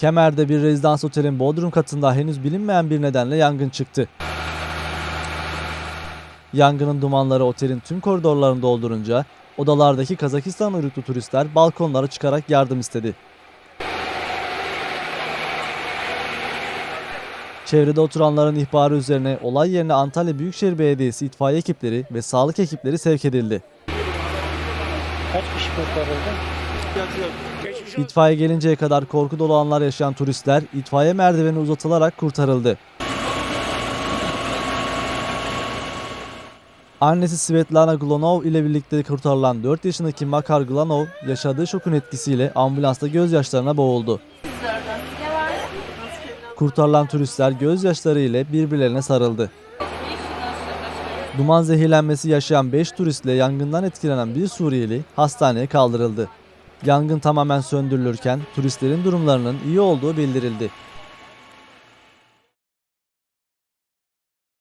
Kemer'de bir rezidans otelin bodrum katında henüz bilinmeyen bir nedenle yangın çıktı. Yangının dumanları otelin tüm koridorlarını doldurunca odalardaki Kazakistan uyruklu turistler balkonlara çıkarak yardım istedi. Çevrede oturanların ihbarı üzerine olay yerine Antalya Büyükşehir Belediyesi itfaiye ekipleri ve sağlık ekipleri sevk edildi. Kaç kişi kurtarıldı? İtfaiye gelinceye kadar korku dolu anlar yaşayan turistler itfaiye merdiveni uzatılarak kurtarıldı. Annesi Svetlana Glonov ile birlikte kurtarılan 4 yaşındaki Makar Glonov yaşadığı şokun etkisiyle ambulansta gözyaşlarına boğuldu. Kurtarılan turistler gözyaşları ile birbirlerine sarıldı. Duman zehirlenmesi yaşayan 5 turistle yangından etkilenen bir Suriyeli hastaneye kaldırıldı. Yangın tamamen söndürülürken turistlerin durumlarının iyi olduğu bildirildi.